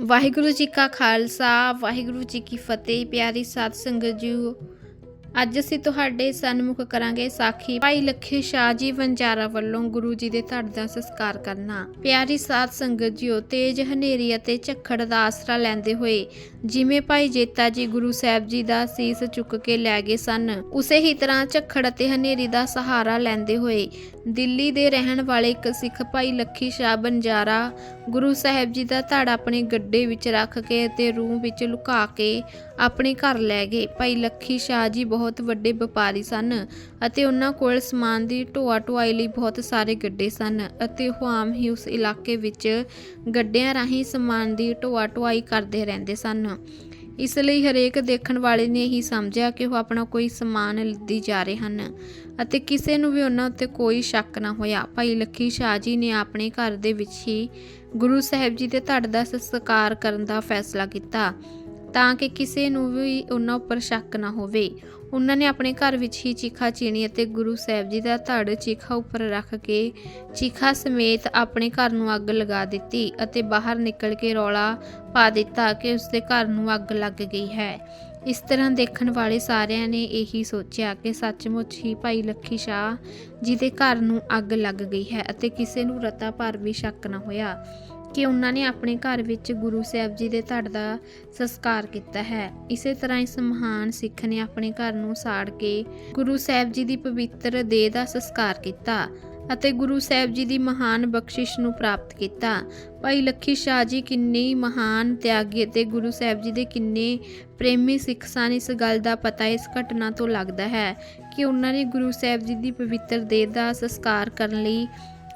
ਵਾਹਿਗੁਰੂ ਜੀ ਕਾ ਖਾਲਸਾ, ਵਾਹਿਗੁਰੂ ਜੀ ਕੀ ਫਤਿਹ, ਪਿਆਰੀ ਸਾਧ ਸੰਗਤ ਜੀਓ। ਅੱਜ ਅਸੀਂ ਤੁਹਾਡੇ ਸਨਮੁਖ ਕਰਾਂਗੇ ਸਾਖੀ ਭਾਈ ਲੱਖੀ ਸ਼ਾਹ ਜੀ ਵੰਜਾਰਾ ਵੱਲੋਂ ਗੁਰੂ ਜੀ ਦੇ ਧੜ ਦਾ ਸੰਸਕਾਰ ਕਰਨਾ। ਪਿਆਰੀ ਸਾਧ ਸੰਗਤ ਜੀਓ, ਤੇਜ ਹਨੇਰੀ ਅਤੇ ਝੱਖੜ ਦਾ ਆਸਰਾ ਲੈਂਦੇ ਹੋਏ ਜਿਵੇਂ ਭਾਈ ਜੇਤਾ ਜੀ ਗੁਰੂ ਸਾਹਿਬ ਜੀ ਦਾ ਸੀਸ ਚੁੱਕ ਕੇ ਲੈ ਗਏ ਸਨ, ਉਸੇ ਹੀ ਤਰ੍ਹਾਂ ਝੱਖੜ ਅਤੇ ਹਨੇਰੀ ਦਾ ਸਹਾਰਾ ਲੈਂਦੇ ਹੋਏ ਦਿੱਲੀ ਦੇ ਰਹਿਣ ਵਾਲੇ ਇੱਕ ਸਿੱਖ ਭਾਈ ਲੱਖੀ ਸ਼ਾਹ ਬੰਜਾਰਾ ਗੁਰੂ ਸਾਹਿਬ ਜੀ ਦਾ ਧੜ ਆਪਣੇ ਗੱਡੇ ਵਿੱਚ ਰੱਖ ਕੇ ਅਤੇ ਰੂਹ ਵਿੱਚ ਲੁਕਾ ਕੇ ਆਪਣੇ ਘਰ ਲੈ ਗਏ। ਭਾਈ ਲੱਖੀ ਸ਼ਾਹ ਜੀ ਬਹੁਤ ਵੱਡੇ ਵਪਾਰੀ ਸਨ ਅਤੇ ਉਹਨਾਂ ਕੋਲ ਸਮਾਨ ਦੀ ਢੋਆ ਢੁਆਈ ਲਈ ਬਹੁਤ ਸਾਰੇ ਗੱਡੇ ਸਨ ਅਤੇ ਉਹ ਆਮ ਹੀ ਉਸ ਇਲਾਕੇ ਵਿੱਚ ਗੱਡਿਆਂ ਰਾਹੀਂ ਸਮਾਨ ਦੀ ਢੋਆ ਢੁਆਈ ਕਰਦੇ ਰਹਿੰਦੇ ਸਨ। ਇਸ ਲਈ ਹਰੇਕ ਦੇਖਣ ਵਾਲੇ ਨੇ ਹੀ ਸਮਝਿਆ ਕਿ ਉਹ ਆਪਣਾ ਕੋਈ ਸਮਾਨ ਲੱਦੀ ਜਾ ਰਹੇ ਹਨ ਅਤੇ ਕਿਸੇ ਨੂੰ ਵੀ ਉਹਨਾਂ ਉੱਤੇ ਕੋਈ ਸ਼ੱਕ ਨਾ ਹੋਇਆ। ਭਾਈ ਲੱਖੀ ਸ਼ਾਹ ਜੀ ਨੇ ਆਪਣੇ ਘਰ ਦੇ ਵਿੱਚ ਹੀ ਗੁਰੂ ਸਾਹਿਬ ਜੀ ਦੇ ਧੜ ਦਾ ਸੰਸਕਾਰ ਕਰਨ ਦਾ ਫੈਸਲਾ ਕੀਤਾ। ਤਾਂ ਕਿ ਕਿਸੇ ਨੂੰ ਵੀ ਉਹਨਾਂ ਉੱਪਰ ਸ਼ੱਕ ਨਾ ਹੋਵੇ। ਉਹਨਾਂ ਨੇ ਆਪਣੇ ਘਰ ਵਿੱਚ ਹੀ ਚੀਖਾ ਚੀਣੀ ਅਤੇ ਗੁਰੂ ਸਾਹਿਬ ਜੀ ਦਾ ਧੜ ਚੀਖਾ ਉੱਪਰ ਰੱਖ ਕੇ ਚੀਖਾ ਸਮੇਤ ਆਪਣੇ ਘਰ ਨੂੰ ਅੱਗ ਲਗਾ ਦਿੱਤੀ ਅਤੇ ਬਾਹਰ ਨਿਕਲ ਕੇ ਰੌਲਾ ਪਾ ਦਿੱਤਾ ਕਿ ਉਸਦੇ ਘਰ ਨੂੰ ਅੱਗ ਲੱਗ ਗਈ ਹੈ। ਇਸ ਤਰ੍ਹਾਂ ਦੇਖਣ ਵਾਲੇ ਸਾਰਿਆਂ ਨੇ ਇਹੀ ਸੋਚਿਆ ਕਿ ਸੱਚਮੁੱਚ ਹੀ ਭਾਈ ਲੱਖੀ ਸ਼ਾਹ ਜੀ ਦੇ ਘਰ ਨੂੰ ਅੱਗ ਲੱਗ ਗਈ ਹੈ ਅਤੇ ਕਿਸੇ ਨੂੰ ਰਤਾ ਭਰ ਵੀ ਸ਼ੱਕ ਨਾ ਹੋਇਆ। ਕਿ ਉਹਨਾਂ ਨੇ ਆਪਣੇ ਘਰ ਵਿੱਚ ਗੁਰੂ ਸਾਹਿਬ ਜੀ ਦੇ ਧੜ ਦਾ ਸੰਸਕਾਰ ਕੀਤਾ ਹੈ। ਇਸੇ ਤਰ੍ਹਾਂ ਇਸ ਮਹਾਨ ਸਿੱਖ ਨੇ ਆਪਣੇ ਘਰ ਨੂੰ ਸਾੜ ਕੇ ਗੁਰੂ ਸਾਹਿਬ ਜੀ ਦੀ ਪਵਿੱਤਰ ਦੇਹ ਦਾ ਸੰਸਕਾਰ ਕੀਤਾ ਅਤੇ ਗੁਰੂ ਸਾਹਿਬ ਜੀ ਦੀ ਮਹਾਨ ਬਖਸ਼ਿਸ਼ ਨੂੰ ਪ੍ਰਾਪਤ ਕੀਤਾ। ਭਾਈ ਲੱਖੀ ਸ਼ਾਹ ਜੀ ਕਿੰਨੇ ਮਹਾਨ ਤਿਆਗੀ ਅਤੇ ਗੁਰੂ ਸਾਹਿਬ ਜੀ ਦੇ ਕਿੰਨੇ ਪ੍ਰੇਮੀ ਸਿੱਖ ਸਨ, ਇਸ ਗੱਲ ਦਾ ਪਤਾ ਇਸ ਘਟਨਾ ਤੋਂ ਲੱਗਦਾ ਹੈ ਕਿ ਉਹਨਾਂ ਨੇ ਗੁਰੂ ਸਾਹਿਬ ਜੀ ਦੀ ਪਵਿੱਤਰ ਦੇਹ ਦਾ ਸੰਸਕਾਰ ਕਰਨ ਲਈ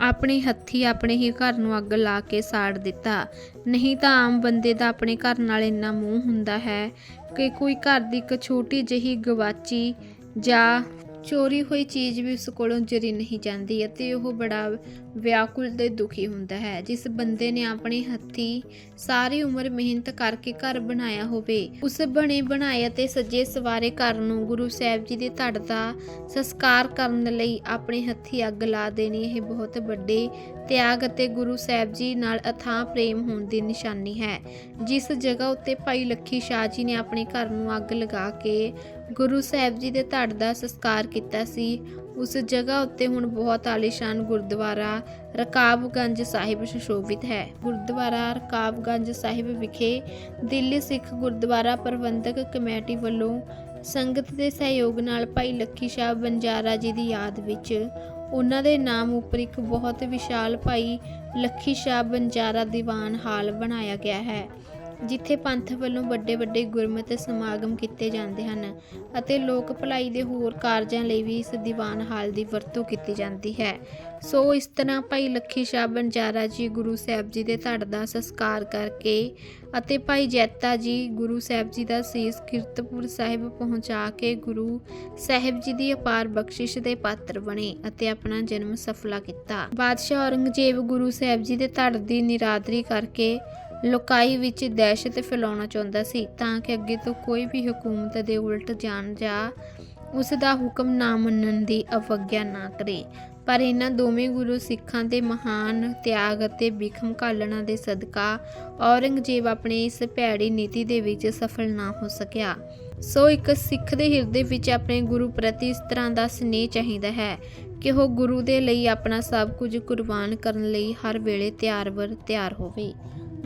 ਆਪਣੇ ਹੱਥੀ ਆਪਣੇ ਹੀ ਘਰ ਨੂੰ ਅੱਗ ਲਾ ਕੇ ਸਾੜ ਦਿੱਤਾ। ਨਹੀਂ ਤਾਂ ਆਮ ਬੰਦੇ ਦਾ ਆਪਣੇ ਘਰ ਨਾਲ ਇੰਨਾ ਮੂੰਹ ਹੁੰਦਾ ਹੈ ਕਿ ਕੋਈ ਘਰ ਦੀ ਇੱਕ ਛੋਟੀ ਜਿਹੀ ਗਵਾਚੀ ਜਾਂ ਚੋਰੀ ਹੋਈ ਚੀਜ਼ ਵੀ ਉਸ ਕੋਲੋਂ ਜਰੀ ਨਹੀਂ ਜਾਂਦੀ ਅਤੇ ਉਹ ਬੜਾ ਵਿਆਕੁਲ ਤੇ ਦੁਖੀ ਹੁੰਦਾ ਹੈ। ਜਿਸ ਬੰਦੇ ਨੇ ਆਪਣੇ ਹੱਥੀ ਸਾਰੀ ਉਮਰ ਮਿਹਨਤ ਕਰਕੇ ਘਰ ਬਣਾਇਆ ਹੋਵੇ, ਉਸ ਬਣੇ ਬਣਾਏ ਅਤੇ ਸੱਜੇ ਸਵਾਰੇ ਘਰ ਨੂੰ ਗੁਰੂ ਸਾਹਿਬ ਜੀ ਦੇ ਧੜ ਦਾ ਸੰਸਕਾਰ ਕਰਨ ਲਈ ਆਪਣੇ ਹੱਥੀ ਅੱਗ ਲਾ ਦੇਣੀ, ਇਹ ਬਹੁਤ ਵੱਡੇ ਤਿਆਗ ਅਤੇ ਗੁਰੂ ਸਾਹਿਬ ਜੀ ਨਾਲ ਅਥਾਹ ਪ੍ਰੇਮ ਹੋਣ ਦੀ ਨਿਸ਼ਾਨੀ ਹੈ। ਜਿਸ ਜਗ੍ਹਾ ਉੱਤੇ ਭਾਈ ਲੱਖੀ ਸ਼ਾਹ ਜੀ ਨੇ ਆਪਣੇ ਘਰ ਨੂੰ ਅੱਗ ਲਗਾ ਕੇ ਗੁਰੂ ਸਾਹਿਬ ਜੀ ਦੇ ਧੜ ਦਾ ਸੰਸਕਾਰ ਕੀਤਾ ਸੀ। ਉਸ ਜਗ੍ਹਾ ਉੱਤੇ ਹੁਣ ਬਹੁਤ ਆਲੀਸ਼ਾਨ ਗੁਰਦੁਆਰਾ ਰਕਾਬਗੰਜ ਸਾਹਿਬ ਸੁਸ਼ੋਭਿਤ ਹੈ। ਗੁਰਦੁਆਰਾ ਰਕਾਬਗੰਜ ਸਾਹਿਬ ਵਿਖੇ ਦਿੱਲੀ ਸਿੱਖ ਗੁਰਦੁਆਰਾ ਪ੍ਰਬੰਧਕ ਕਮੇਟੀ ਵੱਲੋਂ ਸੰਗਤ ਦੇ ਸਹਿਯੋਗ ਨਾਲ ਭਾਈ ਲੱਖੀ ਸ਼ਾਹ ਬੰਜਾਰਾ ਜੀ ਦੀ ਯਾਦ ਵਿੱਚ ਉਹਨਾਂ ਦੇ ਨਾਮ ਉੱਪਰ ਇੱਕ ਬਹੁਤ ਵਿਸ਼ਾਲ ਭਾਈ ਲੱਖੀ ਸ਼ਾਹ ਬੰਜਾਰਾ ਦੀਵਾਨ ਹਾਲ ਬਣਾਇਆ ਗਿਆ ਹੈ। ਜਿੱਥੇ ਪੰਥ ਵੱਲੋਂ ਵੱਡੇ ਵੱਡੇ ਗੁਰਮਤਿ ਸਮਾਗਮ ਕੀਤੇ ਜਾਂਦੇ ਹਨ ਅਤੇ ਲੋਕ ਭਲਾਈ ਦੇ ਹੋਰ ਕਾਰਜਾਂ ਲਈ ਵੀ ਇਸ ਦੀਵਾਨ ਹਾਲ ਦੀ ਵਰਤੋਂ ਕੀਤੀ ਜਾਂਦੀ ਹੈ। ਸੋ ਇਸ ਤਰ੍ਹਾਂ ਭਾਈ ਲੱਖੀ ਸ਼ਾਹ ਬੰਜਾਰਾ ਜੀ ਗੁਰੂ ਸਾਹਿਬ ਜੀ ਦੇ ਧੜ ਦਾ ਸੰਸਕਾਰ ਕਰਕੇ ਅਤੇ ਭਾਈ ਜੈਤਾ ਜੀ ਗੁਰੂ ਸਾਹਿਬ ਜੀ ਦਾ ਸੀਸ ਕੀਰਤਪੁਰ ਸਾਹਿਬ ਪਹੁੰਚਾ ਕੇ ਗੁਰੂ ਸਾਹਿਬ ਜੀ ਦੀ ਅਪਾਰ ਬਖਸ਼ਿਸ਼ ਦੇ ਪਾਤਰ ਬਣੇ ਅਤੇ ਆਪਣਾ ਜਨਮ ਸਫਲਾ ਕੀਤਾ। ਬਾਦਸ਼ਾਹ ਔਰੰਗਜ਼ੇਬ ਗੁਰੂ ਸਾਹਿਬ ਜੀ ਦੇ ਧੜ ਦੀ ਨਿਰਾਦਰੀ ਕਰਕੇ ਲੋਕਾਈ ਵਿੱਚ ਦਹਿਸ਼ਤ ਫੈਲਾਉਣਾ ਚਾਹੁੰਦਾ ਸੀ ਤਾਂ ਕਿ ਅੱਗੇ ਤੋਂ ਕੋਈ ਵੀ ਹਕੂਮਤ ਦੇ ਉਲਟ ਜਾਣ ਜਾਂ ਉਸ ਦਾ ਹੁਕਮ ਨਾ ਮੰਨਣ ਦੀ ਅਵਗਿਆ ਨਾ ਕਰੇ। ਪਰ ਇਹਨਾਂ ਦੋਵੇਂ ਗੁਰੂ ਸਿੱਖਾਂ ਦੇ ਮਹਾਨ ਤਿਆਗ ਅਤੇ ਬਿਖਮ ਘਾਲਣਾ ਦੇ ਸਦਕਾ ਔਰੰਗਜ਼ੇਬ ਆਪਣੇ ਇਸ ਭੈੜੀ ਨੀਤੀ ਦੇ ਵਿੱਚ ਸਫਲ ਨਾ ਹੋ ਸਕਿਆ। ਸੋ ਇੱਕ ਸਿੱਖ ਦੇ ਹਿਰਦੇ ਵਿੱਚ ਆਪਣੇ ਗੁਰੂ ਪ੍ਰਤੀ ਇਸ ਤਰ੍ਹਾਂ ਦਾ ਸਨੇਹ ਚਾਹੀਦਾ ਹੈ ਕਿ ਉਹ ਗੁਰੂ ਦੇ ਲਈ ਆਪਣਾ ਸਭ ਕੁਝ ਕੁਰਬਾਨ ਕਰਨ ਲਈ ਹਰ ਵੇਲੇ ਤਿਆਰ ਵਰ ਤਿਆਰ ਹੋਵੇ।